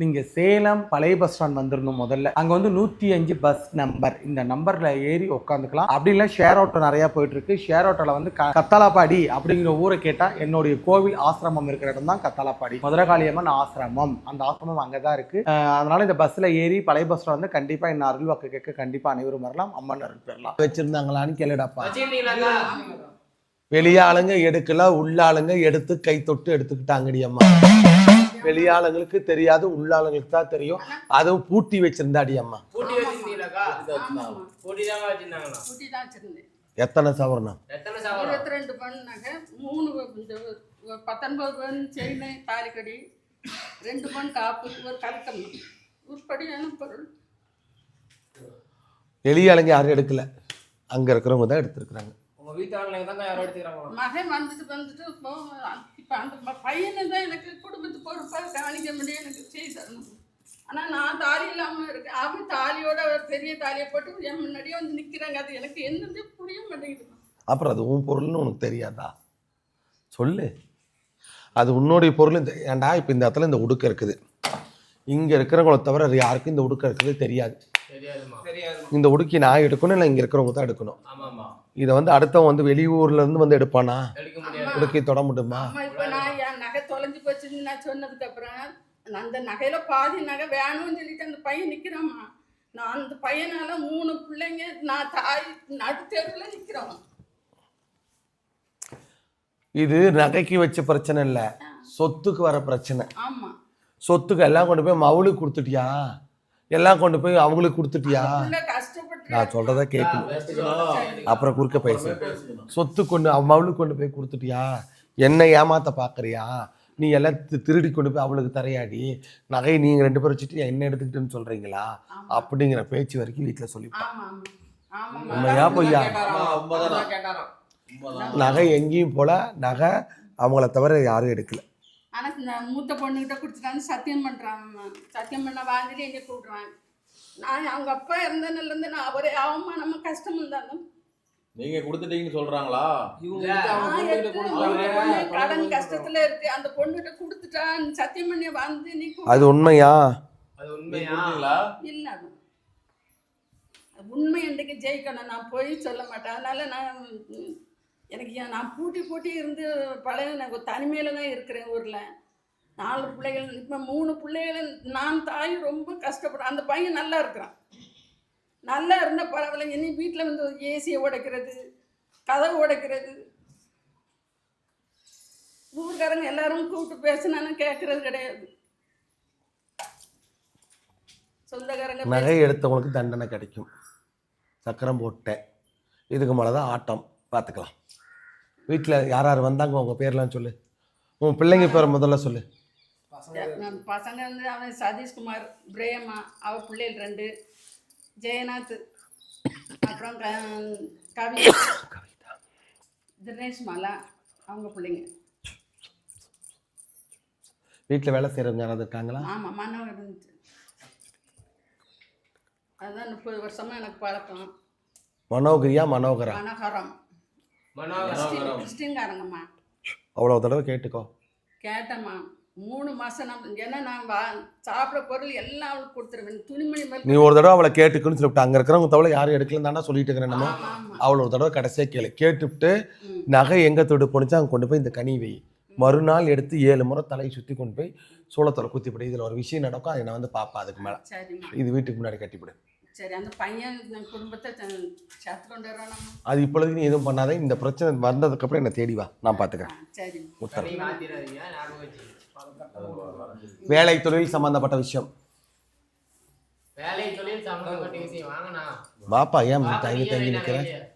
நீங்க சேலம் பழைய bus stand வந்துடணும் முதல்ல. அங்க வந்து நூத்தி அஞ்சு பஸ் நம்பர் இந்த நம்பர்ல ஏறி உட்காந்துக்கலாம் அப்படி இல்லை ஷேர் ஆட்டோ நிறைய போயிட்டு இருக்கு ஷேர் ஆட்டோல வந்து க- கத்தாலாப்பாடி அப்படிங்கிற ஊரை கேட்டா என்னுடைய கோவில் ஆசிரமம் இருக்கிற இடம் தான் கத்தாலாப்பாடி. மதுரகாளியம்மன் ஆசிரமம். அந்த ஆசிரமம் அங்கதான் இருக்கு. அஹ் அதனால இந்த பஸ்ல ஏறி பழைய பஸ் ஸ்டாண்ட் வந்து கண்டிப்பா என்ன அருள் வாக்கு கேட்க கண்டிப்பா அனைவரும் வரலாம். அம்மன் அருள் பெறலாம். வச்சிருந்தாங்களான்னு கேளுடாப்பா வெளியாளுங்க எடுக்கல உள்ளாளுங்க எடுத்து கை தொட்டு எடுத்துக்கிட்டாங்கடி அம்மா. வெளியாளுங்களுக்கு தெரியாது உள்ளாளுங்களுக்கு தான் தெரியும். அதுவும் பூட்டி வச்சிருந்தாடி அம்மா. எத்தனை சவரம்? இருபத்தி ரெண்டு பவுன் நகை மூணு பத்தொன்பது பவுன் செயின் தாலிக்கடி ரெண்டு பவுன் காப்பு ஒரு கலக்கம். உருப்படியான பொருள் வெளியாளுங்க யாரும் எடுக்கல. அங்க இருக்கிறவங்க தான் எடுத்திருக்கிறாங்க. மகன் வந்துட்டு வந்துட்டு இப்போ அந்த பையனை தான் எனக்கு குடும்பத்து பொறுப்பாக கவனிக்க முடியும் எனக்கு செய்து தரணும் ஆனால் நான் தாலி இல்லாமல் இருக்கேன் அவன் தாலியோட ஒரு பெரிய தாலியை போட்டு என் முன்னாடியே வந்து நிற்கிறாங்க அது எனக்கு என்னது புரிய மாட்டேங்குது. அப்புறம் அது உன் பொருள்னு உனக்கு தெரியாதா? சொல்லு. அது உன்னுடைய பொருள். இந்த- ஏன்டா இப்போ இந்த இடத்துல இந்த உடுக்க இருக்குது? இங்க இருக்கிறவங்கள தவிர யாருக்கும் இந்த உடுக்க இருக்கிறது தெரியாது. இந்த உடுக்கி நான் எடுக்கணும் இல்லை இங்க இருக்கிறவங்க தான் எடுக்கணும்? ஆமாமா இதை வந்து அடுத்தவன் வந்து வெளியூர்ல இருந்து வந்து எடுப்பானா? உடுக்கி தொட முடியுமா? அம்மா இப்போ நான் என் நகை தொலைஞ்சு போச்சுன்னு நான் சொன்னதுக்கு அப்புறம் அந்த நகையில பாதி நகை வேணும்னு சொல்லிட்டு அந்த பையன் நிக்கிறாம்மா நான் அந்த பையனால மூணு பிள்ளைங்க நான் தாய் நடுத்தெருவில் நிக்கிறோம் இது நகைக்கு வச்ச பிரச்சனை இல்லை. சொத்துக்கு வர பிரச்சனை. ஆமா. சொத்துக்கு எல்லாம் கொண்டு போய் மவுளுக்கு கொடுத்துட்டியா? எல்லாம் கொண்டு போய் அவங்களுக்கு கொடுத்துட்டியா? கஷ்டப்பட்டு நான் சொல்றத கேட்கணும். அப்புறம் குறுக்க பேசு சொத்து கொண்டு அவ மவுளுக்கு கொண்டு போய் கொடுத்துட்டியா? என்ன ஏமாத்த பார்க்கறியா நீ எல்லாம் தி- திருடி கொண்டு போய் அவளுக்கு தரையாடி நகை நீங்க ரெண்டு பேரும் வச்சுட்டு என்ன எடுத்துக்கிட்டுன்னு சொல்றீங்களா? அப்படிங்கிற பேச்சு வரைக்கும் வீட்டில் சொல்லி ஆமா ஆமா. ஆமாம்மா உண்மையா பொய்யா? நகை எங்கேயும் போல நகை அவங்கள தவிர யாரும் எடுக்கல. ஆனா இந்த மூத்த பொண்ணுகிட்ட கொடுத்துட்டாங்க சத்தியம் பண்றான். சத்தியம் பண்ண வாங்கிட்டு என்னை கூப்பிடுறாங்க நான் அவங்க அப்பா இறந்ததுல இருந்து நான் ஒரே அவமானமா கஷ்டம் இருந்தாலும் நீங்க கொடுத்துட்டீங்கன்னு சொல்றாங்களா? கடன் கஷ்டத்துல இருக்கு? அந்த பொண்ணுகிட்ட கொடுத்துட்டான் சத்தியம் பண்ணி வந்து நீ. அது உண்மையா? அது உண்மையா? இல்ல அது உண்மை. என்றைக்கு ஜெயிக்கணும்? நான் போய் சொல்ல மாட்டேன். அதனால நான் எனக்கு நான் பூட்டி பூட்டி இருந்து பழைய நான் தனிமையில தான் இருக்கிறேன் ஊரில். நாலு பிள்ளைகள் இப்போ மூணு பிள்ளைகள் நான் தாய் ரொம்ப கஷ்டப்படுறேன். அந்த பையன் நல்லா இருக்கிறான். நல்லா இருந்த பரவாயில்ல இனி வீட்டில் வந்து ஏசியை உடைக்கிறது கதவு உடைக்கிறது. ஊர்க்காரங்க எல்லாரும் கூப்பிட்டு பேசினாலும் கேட்கறது கிடையாது. சொந்தக்காரங்க நகை எடுத்தவங்களுக்கு தண்டனை கிடைக்கும். சக்கரம் போட்டேன் இதுக்கு மேலே தான் ஆட்டம். பார்த்துக்கலாம். வீட்டில் யார் யார் வந்தாங்க? உங்கள் பேர்லாம் சொல்லு. உன் பிள்ளைங்க பேரை முதல்ல சொல்லு. பசங்க வந்து அவன் சதீஷ்குமார் பிரேமா அவ பிள்ளைகள் ரெண்டு. ஜெயநாத் அப்புறம் க- கவி தினேஷ் மாலா அவங்க பிள்ளைங்க. வீட்டில் வேலை செய்கிறவங்க யாராவது இருக்காங்களா? ஆமாம் மனம் இருந்துச்சு. அதுதான் முப்பது வருஷமா எனக்கு பழக்கம். மனோகரியா மனோகரா? மனோகரம். மனோகரம். கிறிஸ்டின்காரங்கம்மா அவ்வளோ தடவை கேட்டுக்கோ. கேட்டம்மா. மூணு மாதம் நான் ஏன்னா நான் வா சாப்பிட்ற பொருள் எல்லாம் அவளுக்கு கொடுத்துருவேன். துணிமணி மேல் நீ ஒரு தடவை அவளை கேட்டுக்குன்னு சொல்லிவிட்டு அங்கே இருக்கிறவங்க தவிர யாரும் எடுக்கலன்னு தானே சொல்லிட்டு இருக்கிறேன் நம்ம. அவளை ஒரு தடவை கடைசியாக கேளு. கேட்டுவிட்டு. நகை எங்கே தொட்டு போணுச்சோ? அங்கே கொண்டு போய் இந்த கனி வை. மறுநாள் எடுத்து ஏழு முறை தலையை சுற்றி கொண்டு போய் சோளத்தோட குத்திப்படி. இதில் ஒரு விஷயம் நடக்கும். அதை நான் வந்து பார்ப்பேன் அதுக்கு மேலே. இது வீட்டுக்கு முன்னாடி கட்டிவிடு சரி அந்த பையன் நம்ம குடும்பத்தை சேர்த்து கொண்டு வரோம் அது இப்பொழுது நீ எதுவும் பண்ணாத. இந்த பிரச்சனை வந்ததுக்கப்புறம் என்னை தேடி வா. நான் பார்த்துக்கிறேன் சரி உத்தரவு. வேலை தொழில் சம்பந்தப்பட்ட விஷயம். வாப்பா ஏன் தங்கி தங்கி வேணா நிற்கிற வெளியே.